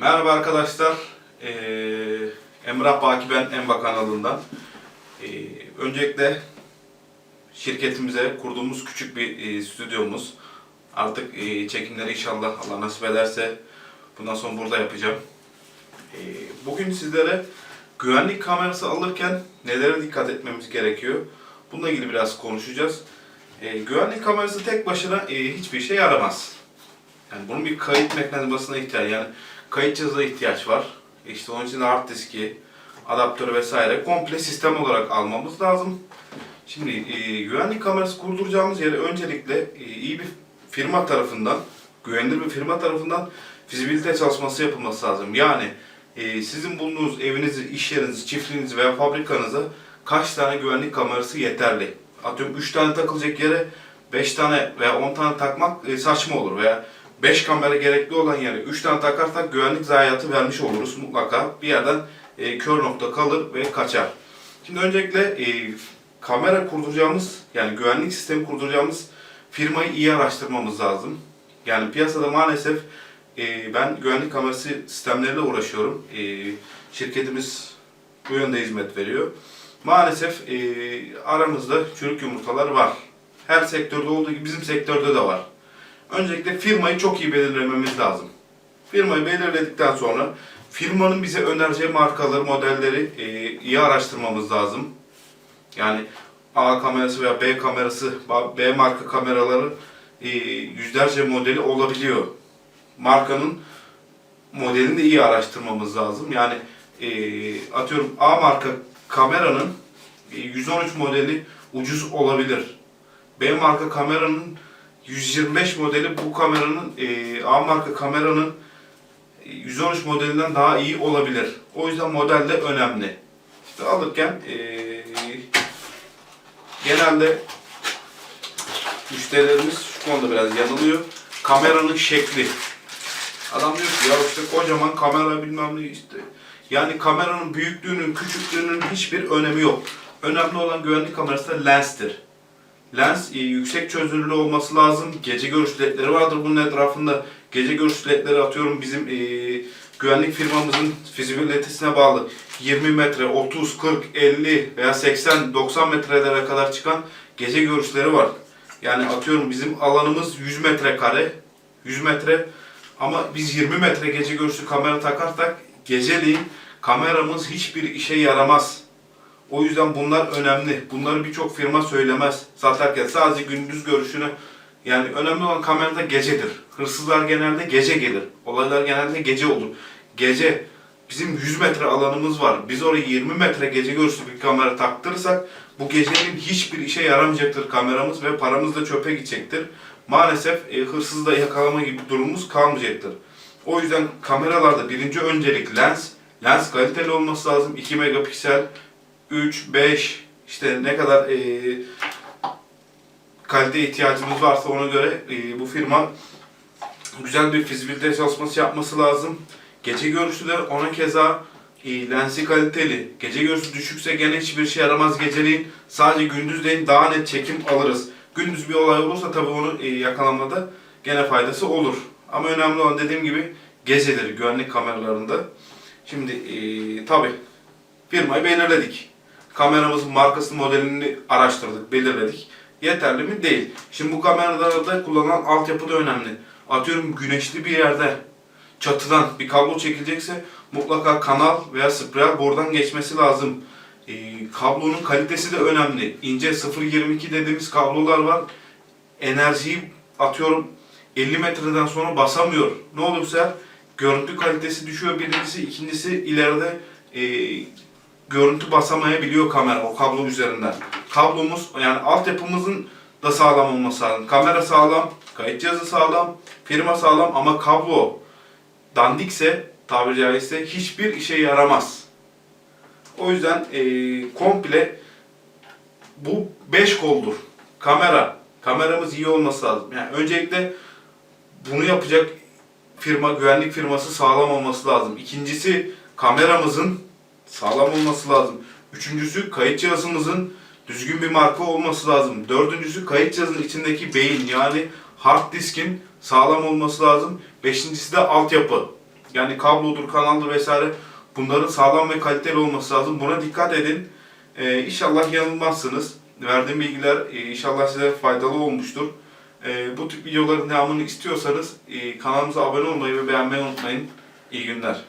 Merhaba arkadaşlar. Ee, Emrah Baki ben Emba kanalından. Ee, öncelikle şirketimize kurduğumuz küçük bir e, stüdyomuz. Artık e, çekimleri inşallah Allah nasip ederse bundan sonra burada yapacağım. Ee, bugün sizlere güvenlik kamerası alırken nelere dikkat etmemiz gerekiyor? Bununla ilgili biraz konuşacağız. Ee, güvenlik kamerası tek başına e, hiçbir şey yaramaz. Yani bunun bir kayıt mekanizmasına ihtiyaç yani kayıt cihazına ihtiyaç var. İşte onun için hard diski, adaptörü vesaire komple sistem olarak almamız lazım. Şimdi e, güvenlik kamerası kurduracağımız yere öncelikle e, iyi bir firma tarafından, güvenilir bir firma tarafından fizibilite çalışması yapılması lazım. Yani e, sizin bulunduğunuz evinizi, iş yerinizi, çiftliğinizi veya fabrikanıza kaç tane güvenlik kamerası yeterli? Atıyorum 3 tane takılacak yere 5 tane veya 10 tane takmak e, saçma olur veya 5 kamera gerekli olan yere 3 tane takarsak güvenlik zayiatı vermiş oluruz mutlaka. Bir yerden e, kör nokta kalır ve kaçar. Şimdi öncelikle e, kamera kurduracağımız yani güvenlik sistemi kurduracağımız firmayı iyi araştırmamız lazım. Yani piyasada maalesef e, ben güvenlik kamerası sistemleriyle uğraşıyorum. E, şirketimiz bu yönde hizmet veriyor. Maalesef e, aramızda çürük yumurtalar var. Her sektörde olduğu gibi bizim sektörde de var. Öncelikle firmayı çok iyi belirlememiz lazım. Firmayı belirledikten sonra firmanın bize önereceği markaları, modelleri e, iyi araştırmamız lazım. Yani A kamerası veya B kamerası, B marka kameraları e, yüzlerce modeli olabiliyor. Markanın modelini de iyi araştırmamız lazım. Yani e, atıyorum A marka kameranın e, 113 modeli ucuz olabilir. B marka kameranın 125 modeli bu kameranın e, A marka kameranın e, 113 modelinden daha iyi olabilir. O yüzden model de önemli. İşte alırken e, genelde müşterilerimiz şu konuda biraz yanılıyor. Kameranın şekli. Adam diyor ki ya işte kocaman kamera bilmem ne işte. Yani kameranın büyüklüğünün, küçüklüğünün hiçbir önemi yok. Önemli olan güvenlik kamerası da lenstir. Lens e, yüksek çözünürlüğü olması lazım. Gece görüş ledleri vardır bunun etrafında. Gece görüş ledleri atıyorum bizim e, güvenlik firmamızın fizibilitesine bağlı. 20 metre, 30, 40, 50 veya 80, 90 metrelere kadar çıkan gece görüşleri var. Yani atıyorum bizim alanımız 100 metre kare, 100 metre ama biz 20 metre gece görüşlü kamera takarsak geceliğin kameramız hiçbir işe yaramaz. O yüzden bunlar önemli. Bunları birçok firma söylemez satarken. Sadece gündüz görüşünü yani önemli olan kamerada gecedir. Hırsızlar genelde gece gelir. Olaylar genelde gece olur. Gece bizim 100 metre alanımız var. Biz oraya 20 metre gece görüşlü bir kamera taktırırsak bu gecenin hiçbir işe yaramayacaktır kameramız ve paramız da çöpe gidecektir. Maalesef e, hırsızı da yakalama gibi durumumuz kalmayacaktır. O yüzden kameralarda birinci öncelik lens, lens kaliteli olması lazım. 2 megapiksel, 3, 5 işte ne kadar e, kalite ihtiyacımız varsa ona göre e, bu firma güzel bir fizibilite çalışması yapması lazım. Gece görüşlüler ona keza e, lensi kaliteli. Gece görüşü düşükse gene hiçbir şey yaramaz geceliğin. Sadece gündüzleyin daha net çekim alırız. Gündüz bir olay olursa tabii onu e, yakalamada gene faydası olur. Ama önemli olan dediğim gibi geceleri güvenlik kameralarında. Şimdi e, tabii firmayı belirledik. Kameramızın markasını, modelini araştırdık, belirledik. Yeterli mi? Değil. Şimdi bu kameralarda kullanılan altyapı da önemli. Atıyorum güneşli bir yerde çatıdan bir kablo çekilecekse mutlaka kanal veya spiral borudan geçmesi lazım. Ee, kablonun kalitesi de önemli. İnce 0.22 dediğimiz kablolar var. Enerjiyi atıyorum 50 metreden sonra basamıyor. Ne olursa görüntü kalitesi düşüyor birincisi, ikincisi ileride e, görüntü basamayabiliyor kamera o kablo üzerinden. Kablomuz yani altyapımızın da sağlam olması lazım. Kamera sağlam, kayıt cihazı sağlam, firma sağlam ama kablo dandikse tabiri caizse hiçbir işe yaramaz. O yüzden e, komple bu 5 koldur. Kamera. Kameramız iyi olması lazım. Yani öncelikle bunu yapacak firma, güvenlik firması sağlam olması lazım. İkincisi kameramızın sağlam olması lazım. Üçüncüsü kayıt cihazımızın düzgün bir marka olması lazım. Dördüncüsü kayıt cihazının içindeki beyin yani hard diskin sağlam olması lazım. Beşincisi de altyapı. Yani kablodur, kanaldır vesaire bunların sağlam ve kaliteli olması lazım. Buna dikkat edin. Ee, inşallah yanılmazsınız. Verdiğim bilgiler e, inşallah size faydalı olmuştur. Ee, bu tip videoların devamını istiyorsanız e, kanalımıza abone olmayı ve beğenmeyi unutmayın. İyi günler.